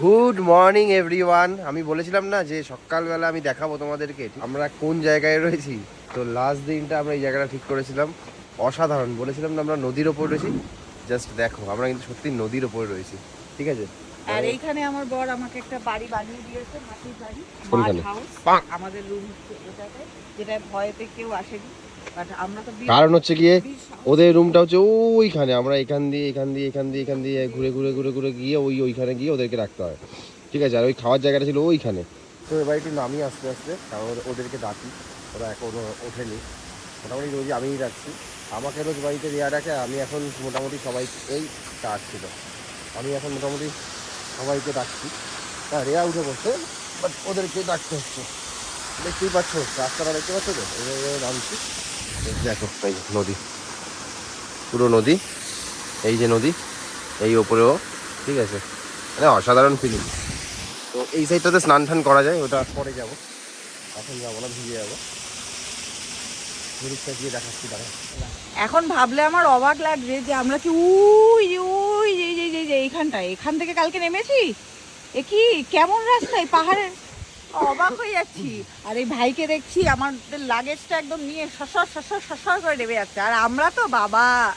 Good morning everyone আমি বলেছিলাম না যে সকালবেলা আমি দেখাবো তোমাদেরকে। আমরা কোন জায়গায় রয়েছি? তো লাস্ট দিনটা আমরা এই জায়গাটা ঠিক করেছিলাম। অসাধারণ। বলেছিলাম না আমরা নদীর ওপর রয়েছি? জাস্ট দেখো আমরা কিন্তু সত্যি নদীর ওপর রয়েছি। ঠিক আছে? আর এইখানে আমার বর আমাকে একটা বাড়ি বানিয়ে দিয়েছে মাটির বাড়ি আমাদের রুম এটাতে যেটা ভয়েতে কেউ আসেনি। কারণ হচ্ছে গিয়ে ওদের রুমটা হচ্ছে ওইখানে। আমরা এখান দিয়ে এখান দিয়ে এখান দিয়ে এখান দিয়ে ঘুরে ঘুরে ঘুরে ঘুরে গিয়ে ওই ওইখানে গিয়ে ওদেরকে রাখতে হয়। ঠিক আছে? আর ওই খাওয়ার জায়গাটা ছিল ওইখানে। তো এবার একটু নামি আস্তে আস্তে কারণ ওদেরকে ডাকি। ওরা এখনও ওঠেনি। মোটামুটি রোজ আমিই রাখছি। আমাকে রোজ বাড়িতে দেওয়া রাখে আমি এখন মোটামুটি সবাই এই কাজ ছিল। আমি এখন মোটামুটি সবাইকে ডাকছি। হ্যাঁ রেয়া উঠে বসে বাট ওদেরকে ডাকতে হচ্ছে। দেখতেই পাচ্ছ রাস্তাটা দেখতে পাচ্ছ তো? নামছি। দেখো, এই নদী। পুরো নদী, এই যে নদী, এই ওপরেও, ঠিক আছে? মানে অসাধারণ ফিলিং তো এই সাইডটাতে স্নান টান করা যায়, ওটা পরে যাব। এখন যাব না ভিজে যাব এখন ভাবলে আমার অবাক লাগছে যে আমরা কি, উই উই এইখানটায়, এখান থেকে কালকে নেমেছি? এ কি, কেমন রাস্তায় পাহাড়ের? অবাক হয়ে যাচ্ছি। আর এই ভাইকে দেখছি আমাদের লাগেজটা একদম নিয়ে সসর সসর সসর করে নেমে যাচ্ছে। আর আমরা তো, বাবা!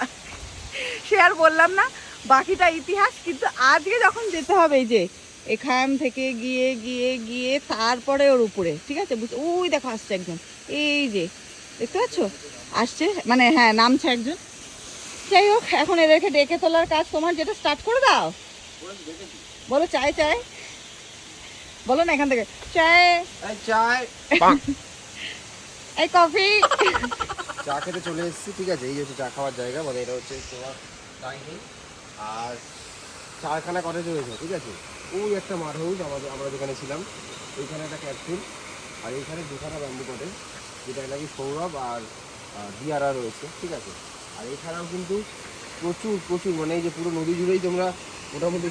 সে আর বললাম না, বাকিটা ইতিহাস, কিন্তু আজকে যখন যেতে হবে যে, এখান থেকে গিয়ে গিয়ে গিয়ে, তারপরে ওর উপরে, ঠিক আছে? বুঝ- ওই দেখো, আসছে একজন। এই যে, দেখতে পাচ্ছ? আসছে মানে হ্যাঁ নামছে একজন। যাই হোক, এখন এদেরকে ডেকে তোলার কাজ তোমার, যেটা স্টার্ট করে দাও। বলো, চাই চাই। বলো না এখান থেকে। চাই চায়। এই কফি। চা খেতে চলে এসেছি ঠিক আছে? এই হচ্ছে চা খাওয়ার জায়গা মানে এটা হচ্ছে তোমার ডাইনিং আর চারখানা কটেজ রয়েছে ঠিক আছে? ওই একটা মাঠ হাউস আমাদের আমরা যেখানে ছিলাম ওইখানে একটা ক্যাপসুল আর এইখানে দুখানা ব্যাম্বু কটেজ যেটা নাকি সৌরভ আর দিয়ারা রয়েছে ঠিক আছে? আর এছাড়াও কিন্তু প্রচুর প্রচুর মানে এই যে পুরো নদী জুড়েই তোমরা মোটামুটি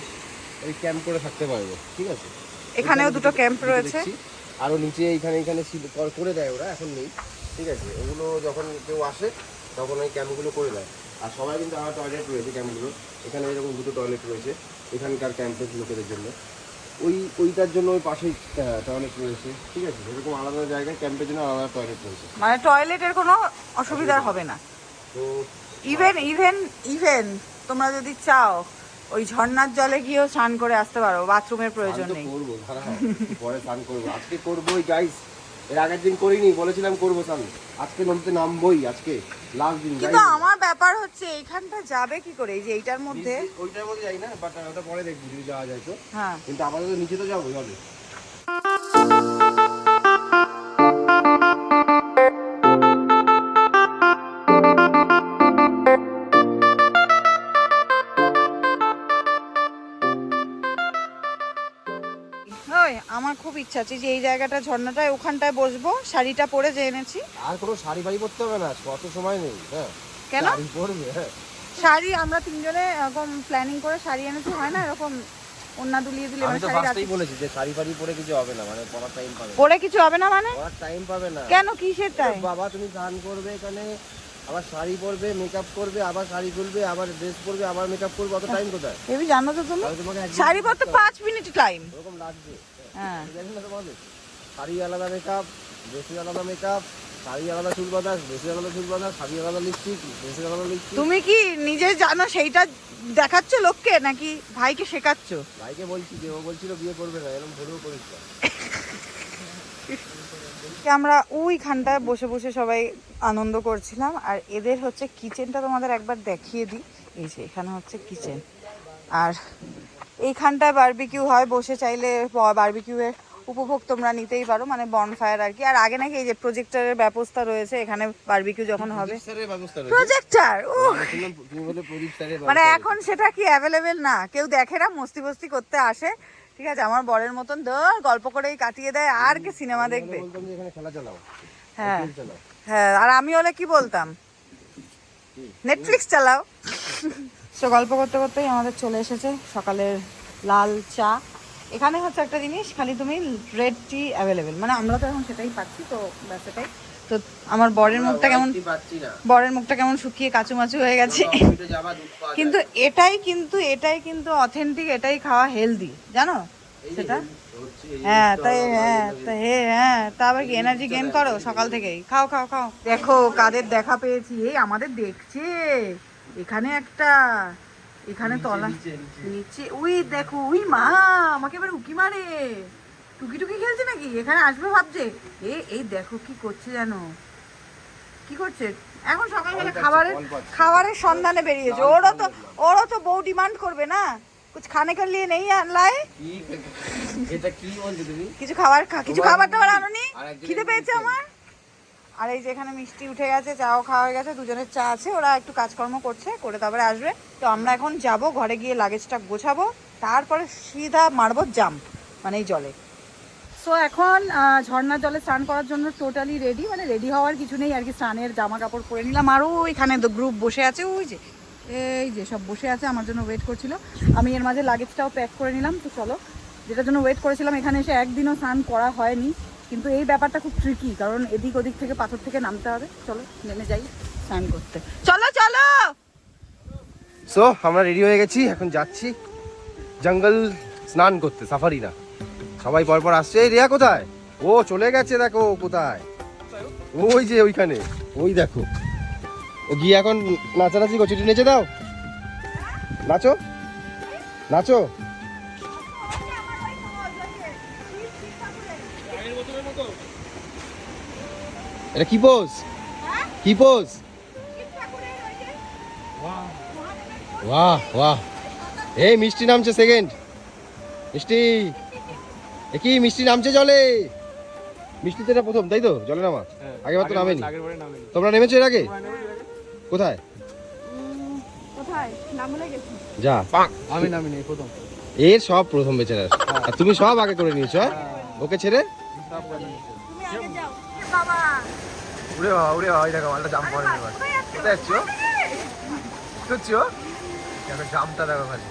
এই ক্যাম্প করে থাকতে পারবে ঠিক আছে? এখানেও দুটো ক্যাম্প রয়েছে। দেখছি। আরও নিচে এইখানে এখানে ছিল- করে দেয় ওরা এখন নেই। ঠিক আছে ওগুলো যখন কেউ আসে তখন ওই ক্যাম্পগুলো করে দেয়। আর সবাই কিন্তু আমার টয়লেট রয়েছে ক্যাম্পগুলো এখানে এরকম দুটো টয়লেট রয়েছে এখানকার ক্যাম্পের লোকেদের জন্য। ওই ওইটার জন্য ওই পাশেই টয়লেট রয়েছে। ঠিক আছে এরকম আলাদা জায়গায় ক্যাম্পের জন্য আলাদা টয়লেট রয়েছে। মানে টয়লেটের কোনো অসুবিধা হবে না। তো ইভেন ইভেন ইভেন তোমরা যদি চাও ওই ঝর্ণার জলে গিয়েও স্নান করে আসতে পারো বাথরুমের প্রয়োজন নেই। করব পরে স্নান করব। আজকে করবোই গাইস এর আগের দিন করিনি বলেছিলাম করব স্নান। আজকে নদীতে নামবোই আজকে। লাস্ট দিন কিন্তু আমার ব্যাপার হচ্ছে এইখানটা যাবে কি করে? এই যে এইটার মধ্যে ওইটার মধ্যে যাই না বাট ওটা পরে দেখবি যদি যাওয়া যায় তো। হ্যাঁ। কিন্তু আপাতত নিচে তো যাব জলে ইচ্ছা আছে যে এই জায়গাটা ঝর্ণাটায় ওখানটায় বসবো শাড়িটা পরে যে এনেছি। আর কোনো শাড়ি ফাড়ি পরতে হবে না অত সময় নেই হ্যাঁ। কেন? পরবে হ্যাঁ। শাড়ি আমরা তিনজনে এরকম প্ল্যানিং করে শাড়ি এনেছি হয় না? এরকম ওন্না দুলিয়ে দিলে আমি মানে শাড়ি ফার্স্টেই বলেছি যে শাড়ি ফাড়ি পরে কিছু হবে না মানে টাইম পাবে না। পরে কিছু হবে না মানে? টাইম পাবে না। কেন? কিসের টাইম বাবা তুমি গান করবে এখানে আবার শাড়ি পরবে মেকআপ করবে আবার শাড়ি খুলবে আবার ড্রেস পরবে আবার মেকআপ করবে অত টাইম কোথায়? জানো তো তুমি? শাড়ি পরতে পাঁচ মিনিট টাইম ওরকম লাগবে। হ্যাঁ। শাড়ি আলাদা মেকআপ আলাদা মেকআপ শাড়ি আলাদা চুল বাঁধা ড্রেসের আলাদা চুল বাঁধা শাড়ি আলাদা লিপস্টিক ড্রেসের আলাদা লিপস্টিক তুমি কি নিজে জানো সেইটা দেখাচ্ছ লোককে নাকি ভাইকে শেখাচ্ছ? ভাইকে বলছি যে ও বলছিল বিয়ে করবে না এরকম ভুলও করিস আমরা ওইখানটায় বসে বসে সবাই আনন্দ করছিলাম আর এদের হচ্ছে কিচেনটা তোমাদের একবার দেখিয়ে দিই। এই যে এখানে হচ্ছে কিচেন আর এইখানটায় বারবিকিউ হয় বসে চাইলে বারবিকিউয়ের উপভোগ তোমরা নিতেই পারো মানে বনফায়ার আর কি। আর আগে নাকি এই যে প্রজেক্টরের ব্যবস্থা রয়েছে এখানে বারবিকিউ যখন হবে। প্রজেক্টর ও স্যারের মানে এখন সেটা কি অ্যাভেলেবেল না? কেউ দেখে না মস্তি বস্তি করতে আসে। ঠিক আছে আমার বরের মতন ধর গল্প করেই কাটিয়ে দেয় আর কি সিনেমা দেখবে? হ্যাঁ। হ্যাঁ আর আমি হলে কি বলতাম? নেটফ্লিক্স চালাও। তো গল্প করতে করতেই আমাদের চলে এসেছে সকালের লাল চা। এখানে হচ্ছে একটা জিনিস খালি তুমি রেড টি অ্যাভেলেবেল মানে আমরা তো এখন সেটাই পাচ্ছি তো ব্যাস এটাই। তো আমার বরের মুখটা কেমন বরের মুখটা কেমন শুকিয়ে কাচুমাচু হয়ে গেছে। কিন্তু এটাই কিন্তু এটাই কিন্তু অথেন্টিক এটাই খাওয়া হেলদি জানো? সেটা? হ্যাঁ তো তাই হ্যাঁ ভালো তা হে হ্যাঁ তা আবার কি এনার্জি গেইন করো সকাল থেকেই। খাও খাও খাও। দেখো কাদের দেখা পেয়েছি। এই আমাদের দেখছে। এখানে একটা এখানে তলা নিচে, উই দেখো উই মা আমাকে এবার উকি মারে। টুকি টুকি খেলছে নাকি? এখানে আসবে ভাবছে। এ এই দেখো কি করছে জানো? কি করছে? এখন সকালবেলা খাবারের খাবারের সন্ধানে বেরিয়েছে। ওরও তো ওরও তো বউ ডিমান্ড করবে না? কিছু খানে কে লিয়ে নেই আনলায়? এটা কি বলছো তুমি? কিছু খাবার কিছু খাবার টাবার আনোনি? খিদে পেয়েছে আমার? আর এই যে এখানে মিষ্টি উঠে গেছে, চাও খাওয়া হয়ে গেছে, দুজনের চা আছে, ওরা একটু কাজকর্ম করছে, করে তারপরে আসবে। তো আমরা এখন যাব, ঘরে গিয়ে লাগেজটা গোছাবো, তারপরে সিধা মারবো জাম্প মানে এই জলে। সো এখন ঝর্ণার জলে স্নান করার জন্য টোটালি রেডি মানে রেডি হওয়ার কিছু নেই, আর কি স্নানের জামা কাপড় পরে নিলাম। আরও এখানে গ্রুপ বসে আছে, ওই যে, এই যে সব বসে আছে, আমার জন্য ওয়েট করছিল। আমি এর মাঝে লাগেজটাও প্যাক করে নিলাম, তো চলো। যেটার জন্য ওয়েট করেছিলাম, এখানে এসে একদিনও স্নান করা হয়নি। কিন্তু এই ব্যাপারটা খুব ট্রিকি কারণ এদিক ওদিক থেকে পাথর থেকে নামতে হবে। চলো, নেমে যাই, স্নান করতে। চলো চলো! সো আমরা রেডি হয়ে গেছি, এখন যাচ্ছি জঙ্গল স্নান করতে সাফারি না। সবাই পরপর আসছে, এই রিয়া কোথায়? ও চলে গেছে, দেখো কোথায়? ওই যে ওইখানে, ওই দেখো। ও গিয়ে এখন নাচানাচি করছে নেচে দাও। নাচো? নাচো? এটা কি পোজ? কি পোজ? বাহ বাহ এই মিষ্টি নামছে সেকেন্ড মিষ্টি। এ কি মিষ্টি নামছে জলে? মিষ্টি তো এটা প্রথম তাই তো? জলে নামা। আগেবার তো নামেনি। তোমরা নেমেছো এর আগে? কোথায়? যা। আমি নামিনি প্রথম। এর সব প্রথম বেচারার আর তুমি সব আগে করে নিয়েছো হ্যাঁ? ওকে ছেড়ে? তুমি আগে যাও। বাবা। উড়ে বাবা উড়ে বাবা দেখো মালটা জাম্প করে এবার কোথায় যাচ্ছ করছ দেখো জাম্পটা দেখো খালি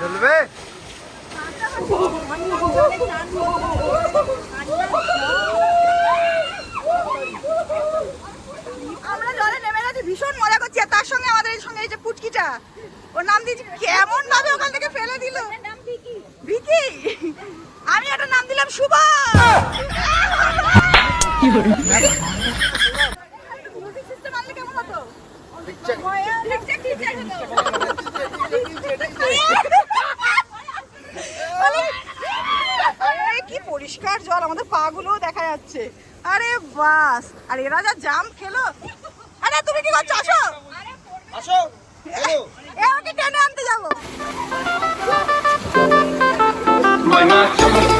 চলবে আমরা জলে নেমে গেছি ভীষণ মজা করছি তার সঙ্গে আমাদের এই সঙ্গে এই যে পুচকিটা। ওর নাম দিয়েছি কেমন ভাবে ওখান থেকে ফেলে দিল। ভিকি? আমি একটা নাম দিলাম শুভ কি পরিষ্কার জল, আমাদের পা গুলোও দেখা যাচ্ছে। আরে বাস, আর এরা যা জাম খেলো আরে তুমি কি করছ? আসো। আসো। এ আমাকে টেনে আনতে যাব। ময়না চমক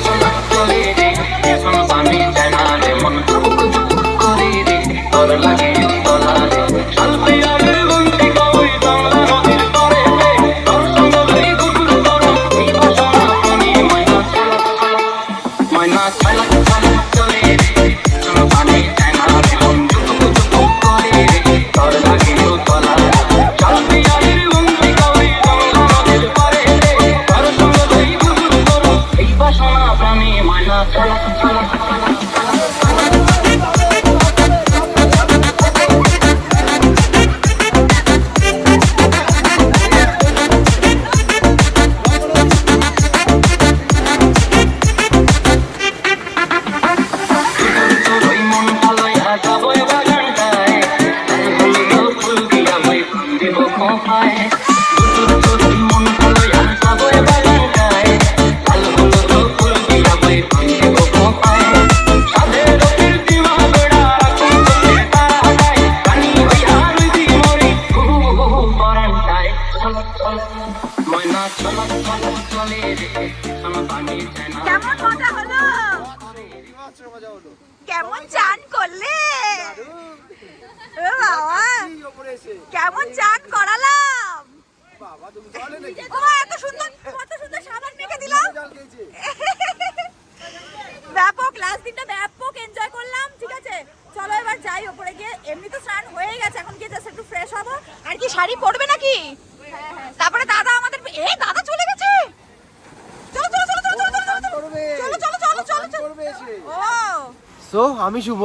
শুভ।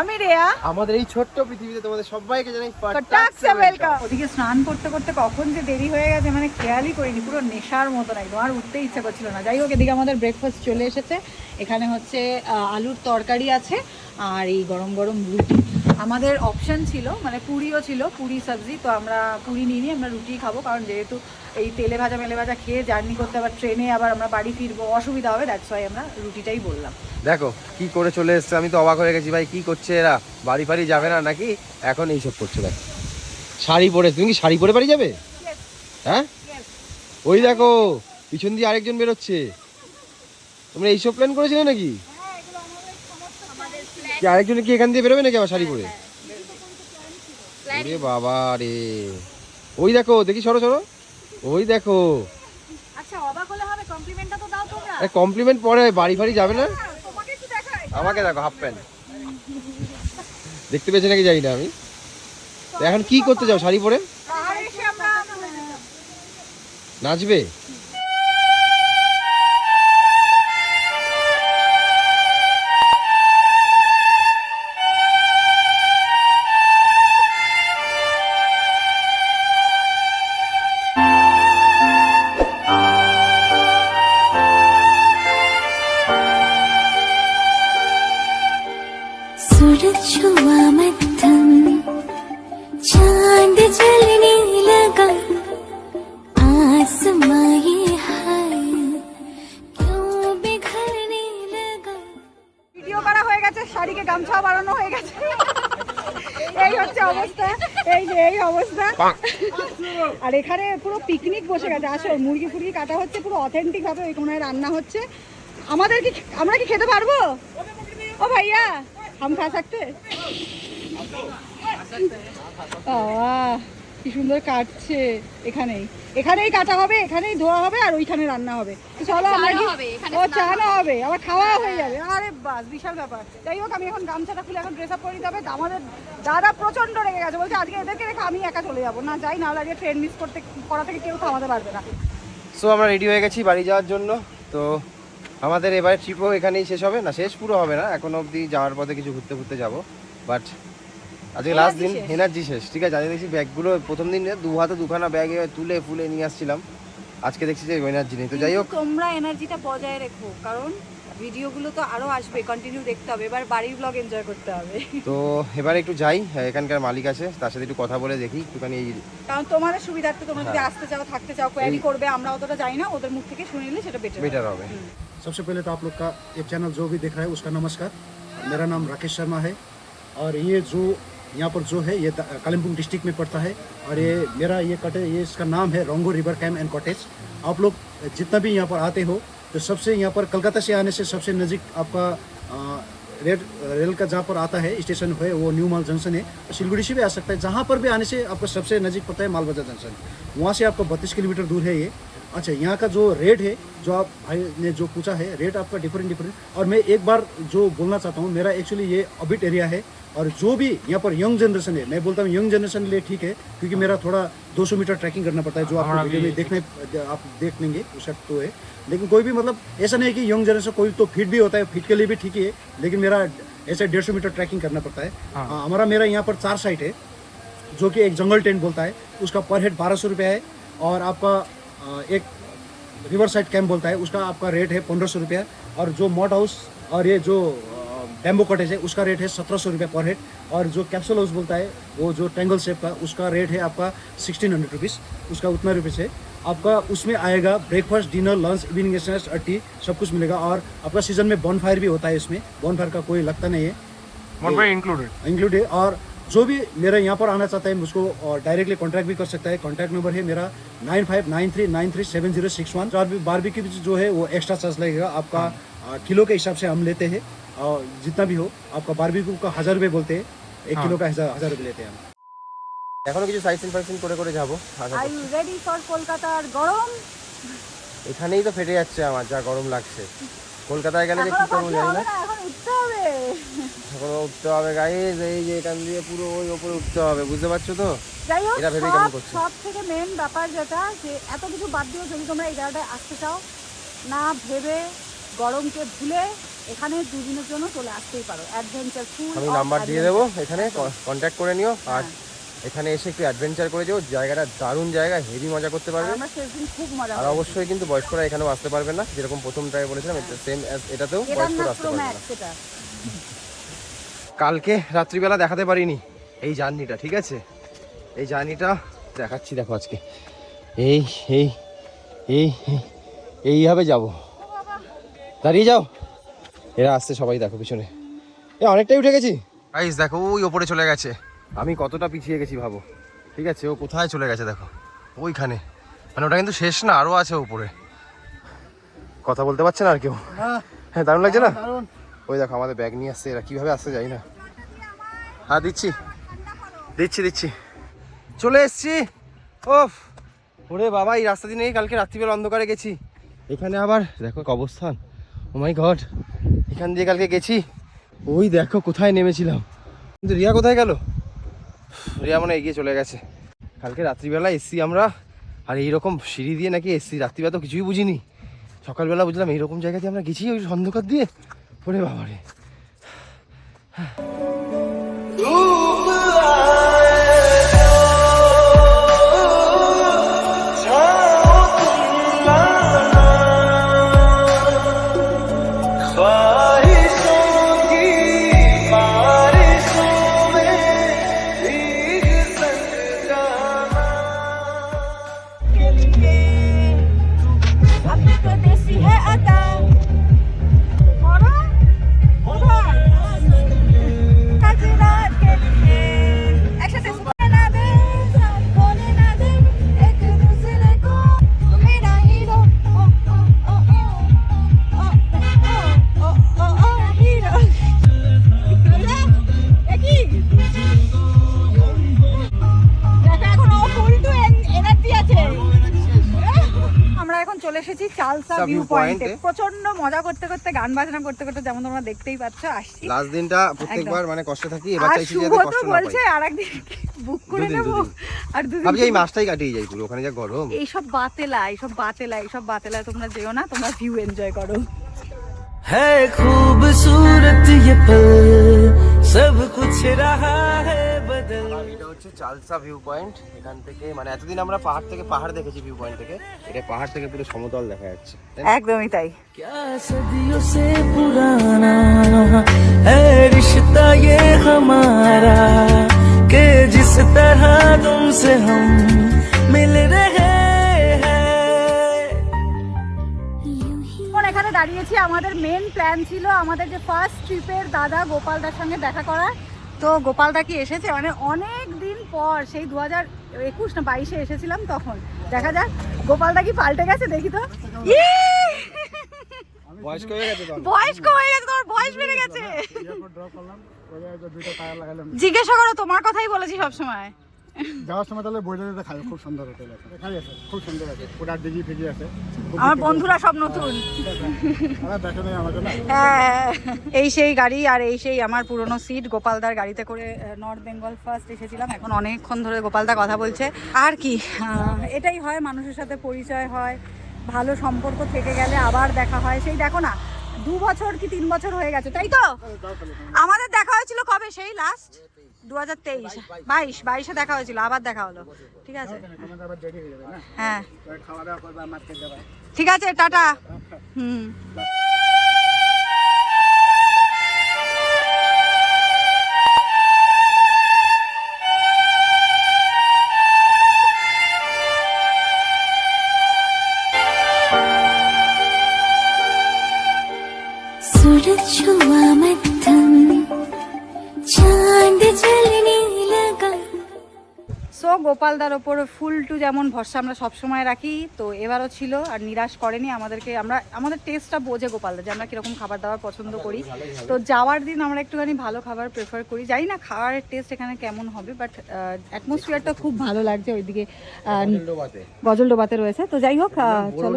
আমি রেয়া। আমাদের এই ছোট্ট পৃথিবীতে তোমাদের সবাইকে জানাই ওয়েলকাম ওদিকে স্নান করতে করতে কখন যে দেরি হয়ে গেছে মানে খেয়ালই করিনি পুরো নেশার মতন একদম আর উঠতে ইচ্ছা করছিল না। যাই হোক এদিকে আমাদের ব্রেকফাস্ট চলে এসেছে। এখানে হচ্ছে আহ, আলুর তরকারি আছে আর এই গরম গরম রুটি। আমাদের অপশন ছিল মানে পুরিও ছিল পুরি সবজি তো আমরা পুরি নিয়ে নিই আমরা রুটি খাব কারণ যেহেতু এই তেলে ভাজা মেলে ভাজা খেয়ে জার্নি করতে আবার ট্রেনে আবার আমরা বাড়ি ফিরবো অসুবিধা হবে দ্যাটস ওয়াই আমরা রুটিটাই বললাম। দেখো কি করে চলে এসছে আমি তো অবাক হয়ে গেছি ভাই কি করছে এরা? বাড়ি ফাড়ি যাবে না নাকি? এখন এইসব করছে দেখ। শাড়ি পরে তুমি কি শাড়ি পরে বাড়ি যাবে? হ্যাঁ? ওই দেখো পিছন দিয়ে আরেকজন বেরোচ্ছে। তোমরা এইসব প্ল্যান করেছিলে নাকি? কি আরেকজন কি এখান দিয়ে বেরোবে নাকি আবার শাড়ি পরে ওরে বাবা রে। ওই দেখো দেখি সরো সরো। ওই দেখো। আচ্ছা অবাক হলে হবে কমপ্লিমেন্টটা তো দাও তোমরা। কমপ্লিমেন্ট পরে বাড়ি ফাড়ি যাবে না? আমাকে দেখো হাফ প্যান্ট দেখতে পেয়েছে নাকি জানি না আমি। এখন কি করতে যাও শাড়ি পরে? নাচবে? এই যে এই অবস্থা। আর এখানে পুরো পিকনিক বসে গেছে। আসো মুরগি ফুরগি কাটা হচ্ছে পুরো অথেন্টিক ভাবে ওইখানে রান্না হচ্ছে। আমাদের কি আমরা কি খেতে পারব? ও ভাইয়া হাম খা থাকতে? কি সুন্দর কাটছে এখানেই। এখানেই কাটা হবে এখানেই ধোয়া হবে আর ওইখানে রান্না হবে। চলো আমরা কি ও চানো হবে আবার খাওয়া হয়ে যাবে। আরে বাস বিশাল ব্যাপার। যাই হোক আমি এখন গামছাটা খুলে এখন ড্রেস আপ করে দিতে হবে। আমাদের দাদা প্রচণ্ড রেগে গেছে বলছে আজকে এদেরকে রেখে আমি একা চলে যাব। না যাই না হলে আজকে ট্রেন মিস করতে করা থেকে কেউ থামাতে পারবে না। সো আমরা রেডি হয়ে গেছি বাড়ি যাওয়ার জন্য। তো আমাদের এবারে ট্রিপও এখানেই শেষ হবে। না শেষ পুরো হবে না। এখন অবধি যাওয়ার পথে কিছু ঘুরতে ঘুরতে যাব। বাট আজকে লাস্ট দিন শেষ। এনার্জি শেষ ঠিক আছে আজকে দেখছি ব্যাগগুলো প্রথম দিন দু হাতে দুখানা ব্যাগে তুলে ফুলে নিয়ে আসছিলাম আজকে দেখছি যে এনার্জি নেই তো যাই হোক তোমরা এনার্জিটা বজায় রেখো কারণ ভিডিওগুলো তো আরো আসবে কন্টিনিউ দেখতে হবে এবার বাড়ির ব্লগ এনজয় করতে হবে তো এবারে একটু যাই এখানকার মালিক আছে তার সাথে একটু কথা বলে দেখি একটুখানি এই কারণ তোমাদের সুবিধার্থে তোমরা যদি হ্যাঁ। আসতে চাও থাকতে চাও কোয়ারি এই- করবে আমরা অতটা জানি না ওদের মুখ থেকে শুনে নিলে সেটা বেটার বেটার হবে सबसे पहले तो आप लोग का ये चैनल जो भी देख रहा है उसका नमस्कार मेरा नाम राकेश शर्मा है और ये जो यहाँ पर जो है, ये कालिम्पोंग डिस्ट्रिक्ट में पड़ता है। और ये मेरा ये कटे, ये इसका नाम है Rongo river camp and cottage. आप लोग जितना भी यहाँ पर आते हो तो सबसे यहाँ पर कलकत्ता से आने से सबसे नज़दीक आपका रेल रेल का जहाँ पर आता है, स्टेशन है, वो न्यू माल जंक्शन है। सिलगुड़ी से भी आ सकता है। जहाँ पर भी आने से आपको सबसे नज़दीक पड़ता है मालबाजार जंक्शन। वहाँ से आपको बत्तीस किलोमीटर दूर है ये। अच्छा यहाँ का जो रेट है जो आप भाई ने जो पूछा है रेट आपका डिफरेंट डिफरेंट और मैं एक बार जो बोलना चाहता हूँ मेरा एक्चुअली ये अबिट एरिया है। और जो भी यहाँ पर यंग जनरेशन है मैं बोलता हूँ यंग जनरेशन के लिए ठीक है क्योंकि मेरा थोड़ा 200 मीटर ट्रैकिंग करना पड़ता है जो आपको वीडियो में देखने आप देख लेंगे उसका तो है। लेकिन कोई भी मतलब ऐसा नहीं है कि यंग जनरेशन कोई तो फिट भी होता है फिट के लिए भी ठीक ही है लेकिन मेरा ऐसे डेढ़ सौ मीटर ट्रैकिंग करना पड़ता है। हाँ, हमारा मेरा यहाँ पर चार साइट है जो कि एक जंगल टेंट बोलता है उसका पर हेड बारह सौ रुपया है और आपका एक रिवर साइड कैंप बोलता है उसका आपका रेट है पंद्रह सौ रुपया और जो मॉड हाउस और ये जो बैम्बो कॉटेज है उसका रेट है सत्रह सौ रुपया पर हेड और जो कैप्सूल हाउस बोलता है वो जो टेंगल शेप का उसका रेट है आपका सिक्सटीन हंड्रेड रुपीज़ उसका उतना रुपीज़ है। आपका उसमें आएगा breakfast dinner lunch evening snacks और टी सब कुछ मिलेगा और आपका सीज़न में बॉन फायर भी होता है इसमें बॉन फायर का कोई लगता नहीं है। इंक्लूडेड इंक्लूड है और जो भी मेरा यहाँ पर आना चाहता है मुझको डायरेक्टली कॉन्टैक्ट भी कर सकता है कॉन्टैक्ट नंबर है मेरा nine five nine three nine three seven zero six one और बारबी की जो है वो एक्स्ट्रा चार्ज लगेगा आपका अ, किलो के हिसाब से हम लेते हैं और जितना भी हो आपका बारबी का हज़ार रुपये बोलते हैं एक किलो का हज़ार हज़ार रुपये लेते हैं हम এখনো কিছু সাইড সিন ফাইসিন করে করে যাবো আশা আই করছি। রেডি ফর কলকাতার গরম এখানেই তো ফেটে যাচ্ছে আমার যা গরম লাগছে কলকাতায় গেলে যে কি করব জানি না। এখন উঠতে হবে। এখনও উঠতে হবে গাইজ এই যে এখান দিয়ে পুরো ওই ওপরে উঠতে হবে বুঝতে পারছ তো? যাই হোক এরা ভেবে কেমন করছে? সব থেকে মেন ব্যাপার যেটা যে এত কিছু বাদ দিয়েও যদি তোমরা এই জায়গাটায় আসতে চাও না ভেবে গরমকে ভুলে এখানে দুদিনের জন্য চলে আসতেই পারো। অ্যাডভেঞ্চার ফুল আমি নাম্বার দিয়ে দেবো এখানে কন্ট্যাক্ট করে নিও আর এখানে এসে একটু অ্যাডভেঞ্চার করে যেও। জায়গাটা দারুণ জায়গা হেভি মজা করতে পারবে। আমরা শেষ খুব মজা আর অবশ্যই কিন্তু বয়স্করা এখানেও আসতে পারবে না। যেরকম প্রথম ট্রাই বলেছিলাম সেম এটাতেও বয়স্করা আসতে প্রো পারবে না। কালকে রাত্রিবেলা দেখাতে পারিনি। এই জার্নিটা ঠিক আছে? এই জার্নিটা দেখাচ্ছি দেখো আজকে। এই এই এই এই- এইভাবে যাব। দাঁড়িয়ে যাও। এরা আসছে সবাই দেখো পিছনে। এ অনেকটাই উঠে গেছি। আইস দেখো ওই ওপরে চলে গেছে। আমি কতটা পিছিয়ে গেছি ভাবো। ঠিক আছে ও কোথায় চলে গেছে দেখো। ওইখানে। মানে ওটা কিন্তু শেষ না আরও আছে উপরে কথা বলতে পারছে না আর কেউ? হ্যাঁ দারুণ লাগছে না? ওই দেখো আমাদের ব্যাগ নিয়ে আসছে এরা কীভাবে আসতে যাই না। হ্যাঁ দিচ্ছি। দিচ্ছি দিচ্ছি। চলে এসছি। ওফ! ওরে বাবা এই রাস্তা দিয়ে কালকে রাত্রিবেলা অন্ধকারে গেছি। এখানে আবার দেখো অবস্থান ও মাই গড এখান দিয়ে কালকে গেছি। ওই দেখো কোথায় নেমেছিলাম। কিন্তু রিয়া কোথায় গেল? রিয়া মানে এগিয়ে চলে গেছে। কালকে রাত্রিবেলা এসছি আমরা, আর এইরকম সিঁড়ি দিয়ে নাকি এসছি, রাত্রিবেলা তো কিছুই বুঝিনি। সকালবেলা বুঝলাম এইরকম জায়গাতে আমরা গেছি ওই অন্ধকার দিয়ে। পরে বাবারে। হ্যাঁ ভিউ view পয়েন্টে point এ। প্রচন্ড মজা করতে করতে গান বাজনা করতে করতে যেমন তোমরা দেখতেই পাচ্ছ আসছি লাস্ট দিনটা প্রত্যেকবার মানে কষ্টে থাকি এবার আর চাইছি শুভ যাতে তো কষ্ট না বলছে পাই আর একদিন বুক করে দুদিন, নেবো দুদিন। আর দুদিন ভাবছি এই মাসটাই কাটিয়ে যাই পুরো ওখানে যা গরম এইসব বাতেলা এইসব বাতেলা এইসব বাতেলা তোমরা যেও না তোমরা ভিউ এনজয় করো है खूबसूरत ये पल सब कुछ रहा है बदल এটা হচ্ছে চালসা ভিউ পয়েন্ট এখান থেকে মানে এতদিন আমরা পাহাড় থেকে পাহাড় দেখেছি ভিউ পয়েন্ট থেকে এটা পাহাড় থেকে পুরো সমতল দেখা যাচ্ছে তাই না? একদমই তাই क्या सदियों से पुराना है रिश्ता ये हमारा कि जिस तरह तुमसे हम এখানে দাঁড়িয়েছি আমাদের মেন প্ল্যান ছিল আমাদের যে ফার্স্ট ট্রিপের দাদা গোপালদার সঙ্গে দেখা করা তো গোপালদা কি এসেছে? মানে অনেক দিন পর সেই দু হাজার একুশ না বাইশে এসেছিলাম তখন। দেখা যাক গোপালদা কি পাল্টে গেছে দেখি তো। গেছে তোমার বয়স বেড়ে গেছে। জিজ্ঞাসা করো তোমার কথাই বলেছি সবসময়। যাওয়ার সময় তাহলে বইটা দিতে খাবে সুন্দর হোটেল আছে এখানে আছে খুব সুন্দর আছে পুরা ডিগি ফিগি আছে। আমার বন্ধুরা সব নতুন। হ্যাঁ এই সেই গাড়ি আর এই সেই আমার পুরনো সিট গোপালদার গাড়িতে করে নর্থ বেঙ্গল ফার্স্ট এসেছিলাম। এখন অনেকক্ষণ ধরে গোপালদা কথা বলছে। আর কি এটাই হয় মানুষের সাথে পরিচয় হয় ভালো সম্পর্ক থেকে গেলে আবার দেখা হয়। সেই দেখো না দু বছর কি তিন বছর হয়ে গেছে তাই তো? আমাদের দেখা হয়েছিল কবে? সেই লাস্ট দু হাজার তেইশ। বাইশ বাইশে দেখা হয়েছিল আবার দেখা হলো। ঠিক আছে? হ্যাঁ। ঠিক আছে টাটা। হুম। গোপালদার ওপর ফুল টু যেমন ভরসা আমরা সবসময় রাখি তো এবারও ছিল আর নিরাশ করেনি আমাদেরকে। আমরা আমাদের টেস্টটা বোঝে গোপালদা যে আমরা কীরকম খাবার দাবার পছন্দ করি। তো যাওয়ার দিন আমরা একটুখানি ভালো খাবার প্রেফার করি। জানি না খাবারের টেস্ট এখানে কেমন হবে বাট অ্যাটমসফিয়ারটা খুব ভালো লাগছে ওইদিকে গজলডোবাতে। রয়েছে। তো যাই হোক চলো?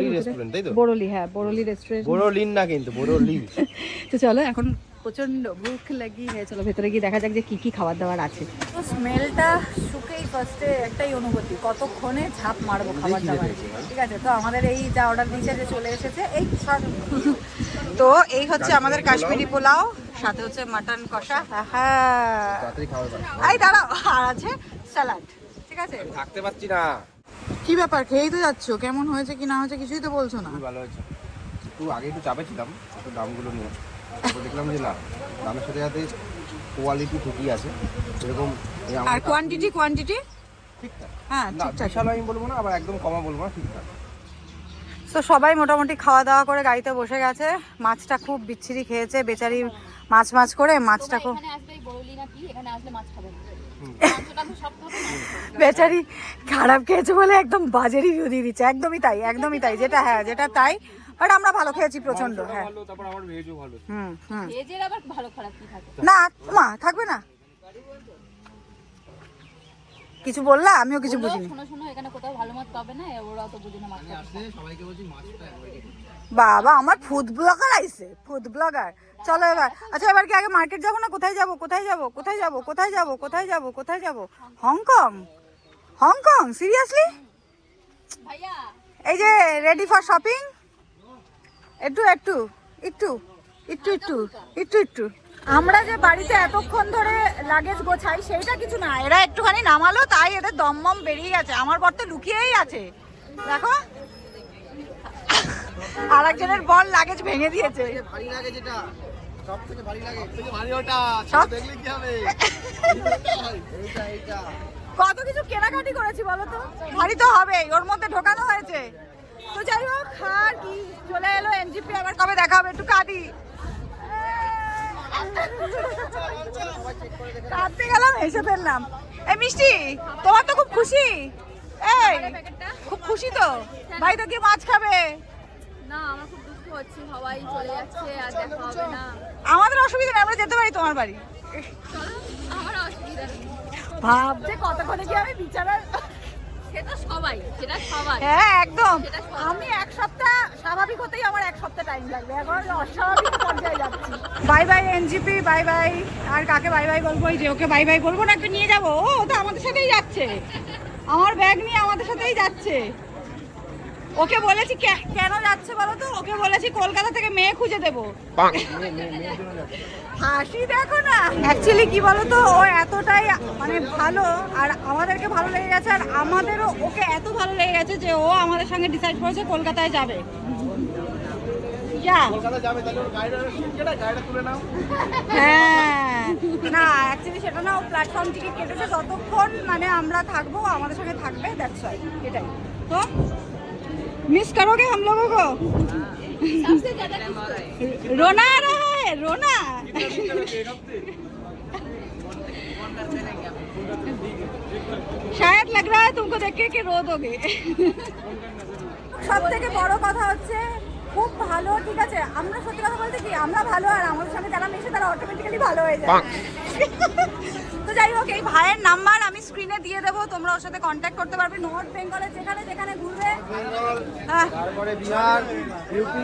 বরলি হ্যাঁ বরলি রেস্টুরেন্ট বড় লিন না কিন্তু বড় লিন তো চলো এখন প্রচণ্ড ভুখ লাগি হ্যাঁ চলো ভেতরে গিয়ে দেখা যাক যে কি কি খাবার দাবার আছে। তো স্মেলটা শুকেই ফার্স্টে একটাই অনুভূতি কতক্ষণে ঝাঁপ মারবো খাবার দাবার। ঠিক আছে তো আমাদের এই যা অর্ডার দিয়েছে যে চলে এসেছে এই তো এই হচ্ছে আমাদের কাশ্মীরি পোলাও। সাথে হচ্ছে মাটন কষা হ্যাঁ এই দাঁড়াও আর আছে স্যালাড ঠিক আছে? থাকতে পারছি না। কি ব্যাপার খেয়েই তো যাচ্ছ কেমন হয়েছে কি না হয়েছে কিছুই তো বলছো না। ভালো হয়েছে। একটু আগে একটু চাপে ছিলাম দামগুলো নিয়ে। তারপর দেখলাম যে না দামের সাথে সাথে কোয়ালিটি ঠিকই আছে। এরকম আর কোয়ান্টিটি কোয়ান্টিটি ঠিকঠাক। হ্যাঁ ঠিকঠাক। বিশাল আমি বলব না আবার একদম কমা বলব না ঠিকঠাক। তো সবাই মোটামুটি খাওয়া দাওয়া করে গাড়িতে বসে গেছে। মাছটা খুব বিচ্ছিরি খেয়েছে বেচারি মাছ মাছ করে মাছটা খুব এখানে আসলে বললি না কি এখানে আসলে মাছ খাবে। না মাংসটা তো সব খাবে না বেচারি খারাপ খেয়েছে বলে একদম বাজে রিভিউ দিয়ে দিচ্ছে। একদমই তাই একদমই তাই যেটা হ্যাঁ যেটা তাই বাট আমরা ভালো খেয়েছি প্রচণ্ড হ্যাঁ। হুম হুম। ভেজের আবার ভালো খারাপ কি থাকে? না মা থাকবে না। কিছু বললা? আমিও কিছু বুঝিনি। শোনো শোনো এখানে কোথাও ভালো মাছ পাবে না? ওরা তো বুঝে না মাছ খাবে বাবা আমার ফুড ব্লগার আইছে ফুড ব্লগার চলো এবার। আচ্ছা এবার কি আগে মার্কেট যাব না? কোথায় যাব? কোথায় যাব? কোথায় যাব? কোথায় যাব? কোথায় যাব? কোথায় যাব? হংকং? হংকং? সিরিয়াসলি ভাইয়া। এই যে রেডি ফর শপিং একটু একটু একটু একটু একটু একটু একটু। আমরা যে বাড়িতে এতক্ষণ ধরে লাগেজ গোছাই সেইটা কিছু না। এরা একটুখানি নামালো তাই এদের দমমম বেরিয়ে গেছে। আমার বর তো লুকিয়েই আছে। দেখো। আর একজনের বল লাগেজ ভেঙে দিয়েছে। ভারী লাগে যেটা সব থেকে ভারী লাগে ভারী ওটা। দেখলে কি হবে? এইটা এইটা। কত কিছু কেনাকাটি করেছি বলো তো? ভারী তো হবেই ওর মধ্যে ঢোকানো হয়েছে। তো যাই হোক আর কি চলে এলো এনজিপি আবার কবে দেখা হবে? একটু কাঁদি। কাঁদতে গেলাম এসে ফেললাম। এই মিষ্টি তোমার তো খুব খুশি। এই খুব খুশি তো? ভাই তো কি মাছ খাবে। না আমার খুব দুঃখ হচ্ছে সবাই চলে যাচ্ছে আর দেখা হবে না। আমাদের অসুবিধা নেই আমরা যেতে পারি তোমার বাড়ি। আমার অসুবিধা নেই। ভাবছে কতক্ষণে কি আমি বিচারের সেটা সবাই সেটা সবাই। হ্যাঁ একদম। আমি এক সপ্তাহ স্বাভাবিক হতেই আমার এক সপ্তাহ টাইম লাগবে। এখন অস্বাভাবিক পর্যায়ে যাচ্ছি। Bye bye NJP bye bye. আর কাকে বাই বাই বলব? এই যে ওকে বাই বাই বলব না একটু নিয়ে যাব? ও ও তো আমাদের সাথেই যাচ্ছে। আমার ব্যাগ নিয়ে আমাদের সাথেই যাচ্ছে। ওকে বলেছি কেন যাচ্ছে বলো তো? ওকে বলেছি কলকাতা থেকে মেয়ে খুঁজে দেবো। হাসি দেখো না। অ্যাকচুয়ালি কি বলো তো ও এতটাই মানে ভালো আর আমাদেরকে ভালো লেগে গেছে আর আমাদেরও ওকে এত ভালো লেগে গেছে যে ও আমাদের সঙ্গে ডিসাইড করেছে কলকাতায় যাবে। হ্যাঁ। না অ্যাকচুয়ালি সেটা না ও প্ল্যাটফর্ম টিকিট কেটেছে। যতক্ষণ মানে আমরা থাকব আমাদের সঙ্গে থাকবে দ্যাটস ওয়াই এটাই। তো? মিস করোগে हम लोगों को सबसे ज्यादा किसको? रोना आ रहा है रोना शायद लग रहा है तुमको देख के कि रो दोगे সব থেকে বড় কথা হচ্ছে খুব ভালো ঠিক আছে আমরা সত্যি কথা বলতে কি আমরা ভালো আর আমাদের সঙ্গে যারা মেশে তারা অটোমেটিক্যালি ভালো হয়ে যায় তো যাই হোক এই ভাইয়ের নাম্বার আমি স্ক্রিনে দিয়ে দেবো তোমরা ওর সাথে কন্ট্যাক্ট করতে পারবে নর্থ বেঙ্গলে যেখানে যেখানে ঘুরবে হ্যাঁ তারপরে বিহার ইউপি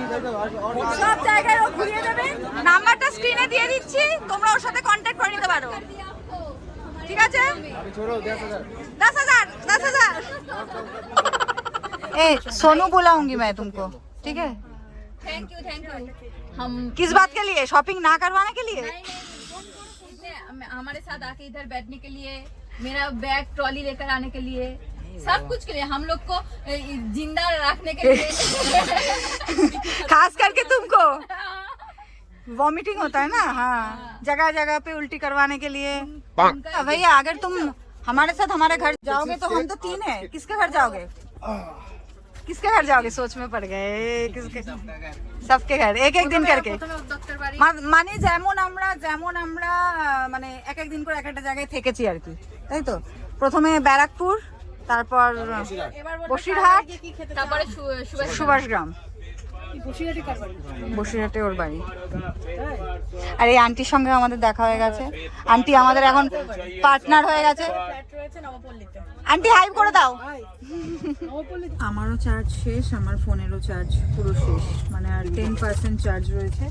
সব জায়গায় ও ঘুরিয়ে দেবে নাম্বারটা স্ক্রিনে দিয়ে দিচ্ছি তোমরা ওর সাথে কন্ট্যাক্ট করে নিতে পারো ঠিক আছে छोड़ो दस हजार दस हजार दस हजार ए सोनू बुलाऊंगी मैं तुमको ठीक है थैंक यू थैंक यू हम किस बात के लिए शॉपिंग ना करवाने के लिए हमारे साथ आके इधर बैठने के लिए मेरा बैग ट्रॉली लेकर आने के लिए सब कुछ के लिए हम लोग को ज़िंदा रखने के लिए। खास करके तुमको। वॉमिटिंग होता है ना? हाँ। जगह जगह पे उल्टी करवाने के लिए। हाँ, भैया अगर तुम हमारे साथ हमारे घर जाओगे तो हम तो तीन है। किसके घर जाओगे? किसके घर जाओगे सोच में पड़ गए किसके सबके घर एक एक दिन करके ডক্টর বাড়ি মা- মানে যেমন আমরা যেমন আমরা আহ, মানে এক এক দিন করে এক একটা জায়গায় থেকেছি আর কি তাই তো প্রথমে ব্যারাকপুর তারপর বসিরহাট তারপরে সু- সুভাষ সুভাষগ্রাম বসিরহাটে ওর বাড়ি আর এই আন্টির সঙ্গে আমাদের দেখা হয়ে গেছে আন্টি আমাদের এখন পার্টনার হয়ে গেছে আন্টি হাইপ করে দাও আমারও চার্জ শেষ আমার ফোনেরও চার্জ পুরো শেষ। মানে আর টেন পার্সেন্ট চার্জ রয়েছে।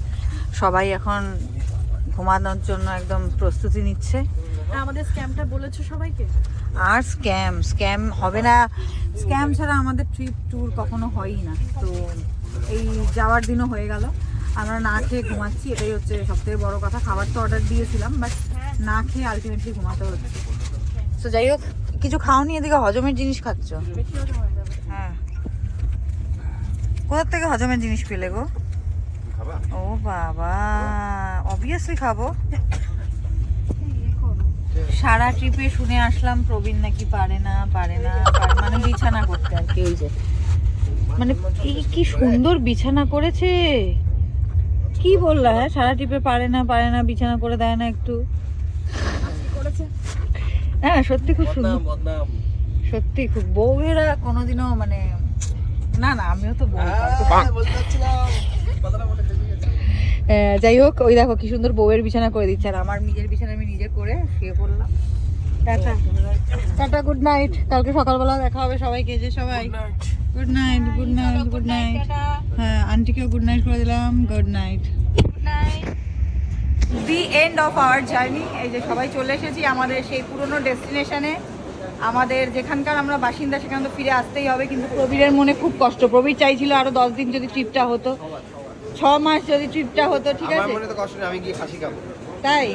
সবাই এখন ঘুমানোর জন্য একদম প্রস্তুতি নিচ্ছে। আমাদের স্ক্যামটা বলেছ সবাইকে? আর স্ক্যাম স্ক্যাম হবে না। স্ক্যাম ছাড়া আমাদের ট্রিপ ট্যুর কখনো হয়ই না। তো এই যাওয়ার দিনও হয়ে গেল। আমরা না খেয়ে ঘুমাচ্ছি এটাই হচ্ছে সবথেকে বড় কথা। খাবার তো অর্ডার দিয়েছিলাম বাট না খেয়ে আলটিমেটলি ঘুমাতে হচ্ছে। তো যাই হোক কিছু খাওনি এদিকে হজমের জিনিস খাচ্ছ। হ্যাঁ। কোথার থেকে হজমের জিনিস পেলে গো? ও বাবা অবভিয়াসলি খাব। সারা ট্রিপে শুনে আসলাম প্রবীণ নাকি পারে না পারে না মানে বিছানা করতে আর কি। ওই যে মানে কি সুন্দর বিছানা করেছে। কি বললা হ্যাঁ? সারা ট্রিপে পারে না পারে না বিছানা করে দেয় না একটু। হ্যাঁ সত্যি খুব সুন্দর। সত্যি খুব বউয়েরা কোনোদিনও মানে না না আমিও তো বউ আহ, যাই হোক ওই দেখো কি সুন্দর বউয়ের বিছানা করে দিচ্ছে। আর আমার নিজের বিছানা আমি নিজে করে শুয়ে পড়লাম। টাটা। টাটা গুড নাইট কালকে সকালবেলা দেখা হবে সবাইকে যে সবাই। Good night good night good night হ্যাঁ আন্টিকেও গুড নাইট করে দিলাম। Good night good night the end of our journey এই যে সবাই চলে এসেছি আমাদের সেই পুরনো ডেস্টিনেশনে। আমাদের যেখানকার আমরা বাসিন্দা সেখানে তো ফিরে আসতেই হবে কিন্তু প্রবীরের মনে খুব কষ্ট। প্রবীর চাইছিল আরও দশ দিন যদি ট্রিপটা হতো। ছ মাস যদি ট্রিপটা হতো ঠিক আছে? তাই?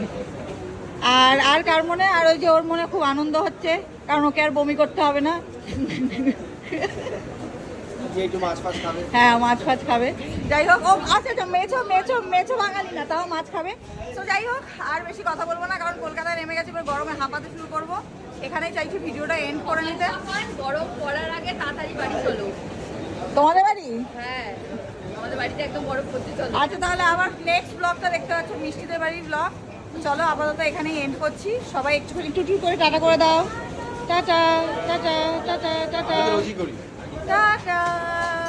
আর আর কার মনে? আর ওই যে ওর মনে খুব আনন্দ হচ্ছে কারণ ওকে আর বমি করতে হবে না যে একটু মাছ ফাছ খাবে হ্যাঁ মাছ ফাছ খাবে। যাই হোক ও আচ্ছা আচ্ছা মেছো মেছো মেছো বাঙালি না তাও মাছ খাবে। তো যাই হোক আর বেশি কথা বলব না কারণ কলকাতায় নেমে গেছে এবার গরমে হাঁপাতে শুরু করব। এখানেই চাইছি ভিডিওটা এন্ড করে নিতে। গরম পড়ার আগে তাড়াতাড়ি বাড়ি চলো। তোমাদের বাড়ি? হ্যাঁ আমাদের বাড়িতে একদম বরফ পড়তে চলো। আচ্ছা তাহলে আবার নেক্সট ব্লগটা দেখতে পাচ্ছ মিষ্টিদের বাড়ির ব্লগ চলো আপাতত এখানেই এন্ড করছি। সবাই একটুখানি টুটু করে টাটা করে দাও। Tata tata tata tata. Gaga!